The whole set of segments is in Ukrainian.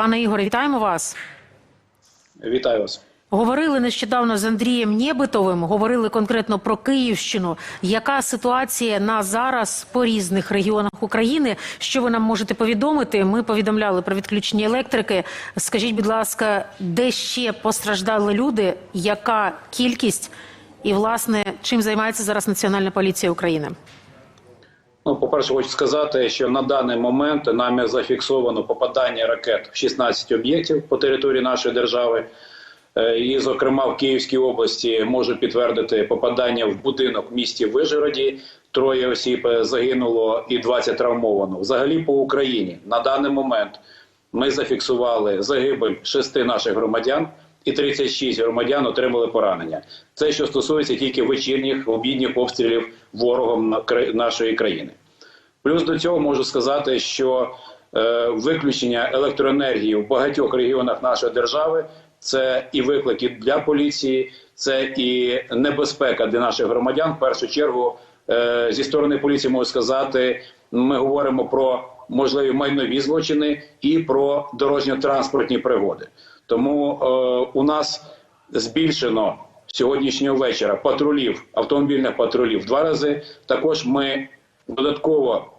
Пане Ігоре, вітаємо вас. Вітаю вас. Говорили нещодавно з Андрієм Нєбитовим, говорили конкретно про Київщину. Яка ситуація на зараз по різних регіонах України? Що ви нам можете повідомити? Ми повідомляли про відключення електрики. Скажіть, будь ласка, де ще постраждали люди? Яка кількість? І власне чим займається зараз Національна поліція України? Ну, по-перше, хочу сказати, що на даний момент нами зафіксовано попадання ракет в 16 об'єктів по території нашої держави. Е, І, зокрема, в Київській області можу підтвердити попадання в будинок в місті Вижгороді. Троє осіб е, загинуло і 20 травмовано. Взагалі по Україні на даний момент ми зафіксували загибель шести наших громадян, і 36 громадян отримали поранення. Це що стосується тільки вечірніх обідніх обстрілів ворогом нашої країни. Плюс до цього можу сказати, що е, виключення електроенергії в багатьох регіонах нашої держави це і виклики для поліції, це і небезпека для наших громадян. В першу чергу е, зі сторони поліції можу сказати, ми говоримо про можливі майнові злочини і про дорожньо-транспортні пригоди. Тому е, у нас збільшено сьогоднішнього вечора патрулів, автомобільних патрулів в два рази. Також ми додатково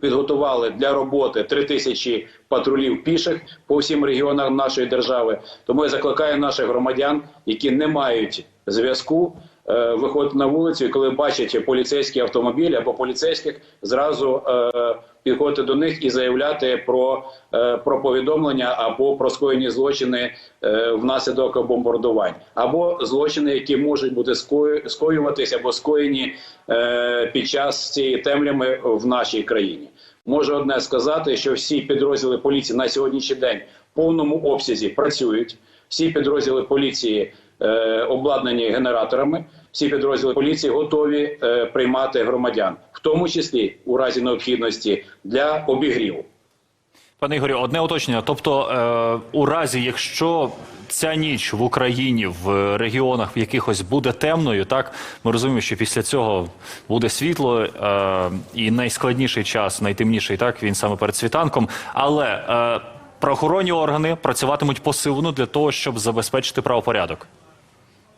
підготували для роботи 3 тисячі патрулів піших по всім регіонам нашої держави. Тому я закликаю наших громадян, які не мають зв'язку, е, виходити на вулицю, і коли бачать поліцейські автомобілі або поліцейських, зразу е, підходити до них і заявляти про, е, про повідомлення або про скоєні злочини е, внаслідок бомбардувань, або злочини, які можуть бути скою- скоюватись або скоєні під час цієї темряви в нашій країні. Можу одне сказати, що всі підрозділи поліції на сьогоднішній день в повному обсязі працюють. Всі підрозділи поліції е, обладнані генераторами. Всі підрозділи поліції готові е, приймати громадян, в тому числі у разі необхідності для обігріву. Пане Ігорю, одне уточнення. Тобто, е, у разі, якщо ця ніч в Україні в регіонах в якихось буде темною, так ми розуміємо, що після цього буде світло, і найскладніший час, найтемніший, так він саме перед світанком. Але е, правоохоронні органи працюватимуть посилено для того, щоб забезпечити правопорядок.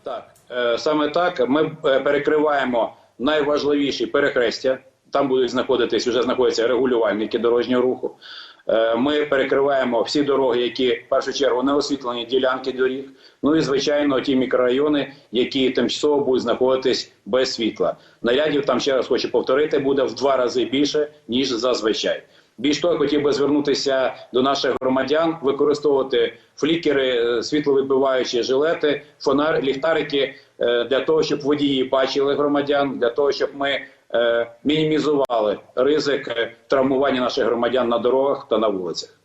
Так, е, саме так. Ми е, перекриваємо найважливіші перехрестя. Там будуть знаходитись, вже знаходяться регулювальники дорожнього руху. Е, Ми перекриваємо всі дороги, які в першу чергу не освітлені ділянки доріг. Ну і звичайно, ті мікрорайони, які тимчасово будуть знаходитись без світла. Нарядів там ще раз хочу повторити, буде в два рази більше ніж зазвичай. Більш того, хотів би звернутися до наших громадян, використовувати флікери, е, світловибиваючі жилети, фонар, ліхтарики е, для того, щоб водії бачили громадян, для того, щоб ми е, мінімізували ризик травмування наших громадян на дорогах та на вулицях.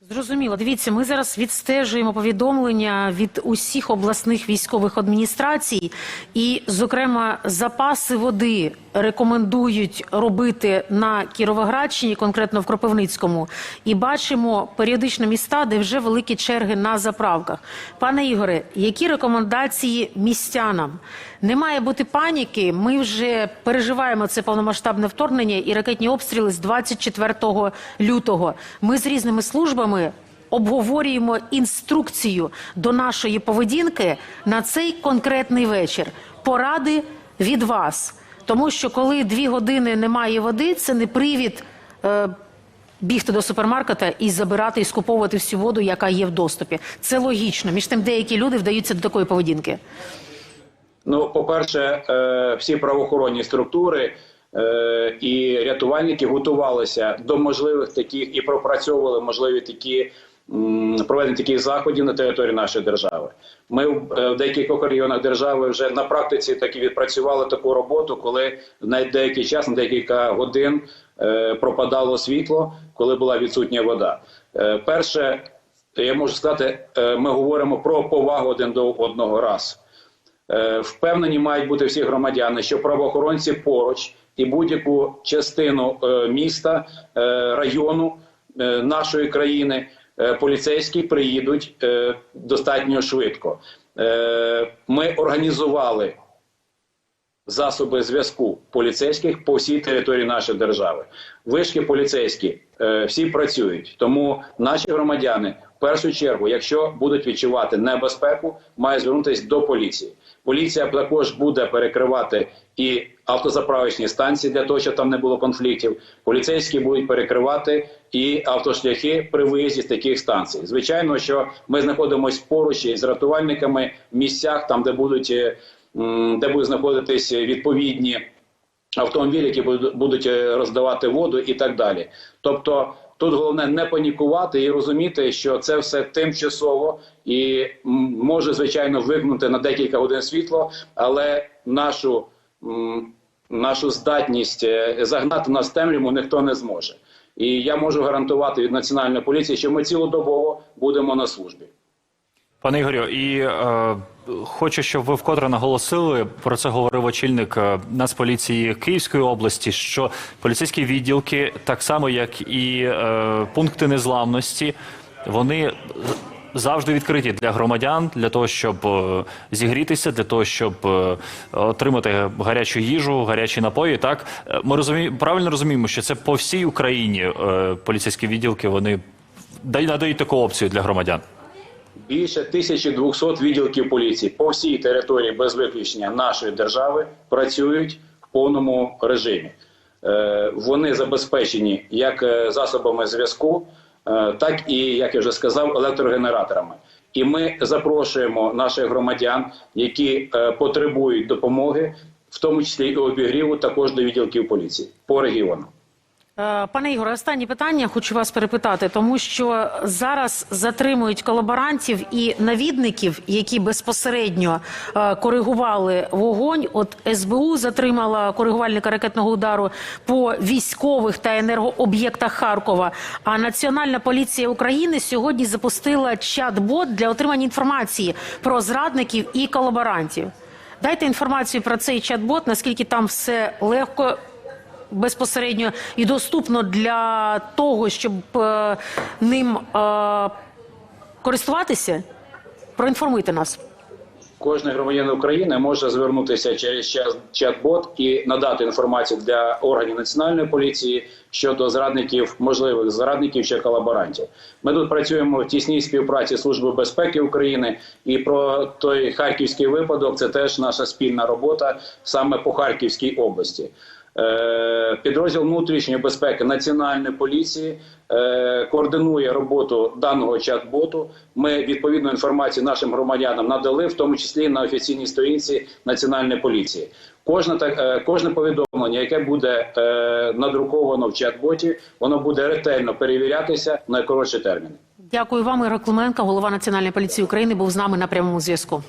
Зрозуміло. Дивіться, ми зараз відстежуємо повідомлення від усіх обласних військових адміністрацій, і, зокрема, запаси води рекомендують робити на Кіровоградщині, конкретно в Кропивницькому. І бачимо періодично міста, де вже великі черги на заправках. Пане Ігоре, які рекомендації містянам? Не має бути паніки. Ми вже переживаємо це повномасштабне вторгнення і ракетні обстріли з 24 лютого. Ми з різними службами обговорюємо інструкцію до нашої поведінки на цей конкретний вечір. Поради від вас. Тому що коли дві години немає води, це не привід е, бігти до супермаркета і забирати і скуповувати всю воду, яка є в доступі. Це логічно. Між тим, деякі люди вдаються до такої поведінки. Ну, по-перше, е, всі правоохоронні структури е, і рятувальники готувалися до можливих таких і пропрацьовували можливі такі проведення таких заходів на території нашої держави. Ми в е, деяких регіонах держави вже на практиці таки відпрацювали таку роботу, коли на деякий час, на декілька годин е, пропадало світло, коли була відсутня вода. Е, Перше, я можу сказати, ми говоримо про повагу один до одного раз. Впевнені мають бути всі громадяни, що правоохоронці поруч і будь-яку частину міста, району нашої країни поліцейські приїдуть е, достатньо швидко. Е, Ми організували засоби зв'язку поліцейських по всій території нашої держави. Вишки поліцейські е, всі працюють, тому наші громадяни першу чергу, якщо будуть відчувати небезпеку, має звернутися до поліції. Поліція також буде перекривати і автозаправочні станції для того, щоб там не було конфліктів. Поліцейські будуть перекривати і автошляхи при виїзді з таких станцій. Звичайно, що ми знаходимося поруч із рятувальниками в місцях, там де будуть е, де будуть знаходитись відповідні автомобілі, які будуть- будуть е, роздавати воду і так далі. Тобто тут головне не панікувати і розуміти, що це все тимчасово і може звичайно вигнути на декілька годин світло, але нашу, нашу здатність е, загнати нас темряву ніхто не зможе. І я можу гарантувати від національної поліції, що ми цілодобово будемо на службі. Пане Ігорю, і е, хочу, щоб ви вкотре наголосили, про це говорив очільник е, Нацполіції Київської області, що поліцейські відділки, так само як і е, пункти незламності, вони завжди відкриті для громадян, для того, щоб е, зігрітися, для того, щоб е, отримати гарячу їжу, гарячі напої. Так ми розуміємо, правильно розуміємо, що це по всій Україні е, поліцейські відділки вони дають надають таку опцію для громадян. Більше 1200 відділків поліції по всій території без виключення нашої держави працюють в повному режимі. Е, Вони забезпечені як е, засобами зв'язку, е, так і, як я вже сказав, електрогенераторами. І ми запрошуємо наших громадян, які потребують допомоги, в тому числі і обігріву, також до відділків поліції по регіону. Е, Пане Ігоре, останнє питання хочу вас перепитати, тому що зараз затримують колаборантів і навідників, які безпосередньо е, коригували вогонь. От СБУ затримала коригувальника ракетного удару по військових та енергооб'єктах Харкова. А Національна поліція України сьогодні запустила чат-бот для отримання інформації про зрадників і колаборантів. Дайте інформацію про цей чат-бот, наскільки там все легко безпосередньо і доступно для того, щоб е, ним е, користуватися? Проінформуйте нас. Кожен громадянин України може звернутися через чат-бот і надати інформацію для органів національної поліції щодо зрадників, можливих зрадників чи колаборантів. Ми тут працюємо в тісній співпраці з Службою безпеки України, і про той харківський випадок це теж наша спільна робота саме по Харківській області. Е, Підрозділ внутрішньої безпеки Національної поліції е, координує роботу даного чат-боту. Ми відповідну інформацію нашим громадянам надали, в тому числі на офіційній сторінці Національної поліції. Кожне так, е, кожне повідомлення, яке буде надруковано в чат-боті, воно буде ретельно перевірятися в найкоротші терміни. Дякую вам, Ігор Клименко, голова Національної поліції України, був з нами на прямому зв'язку.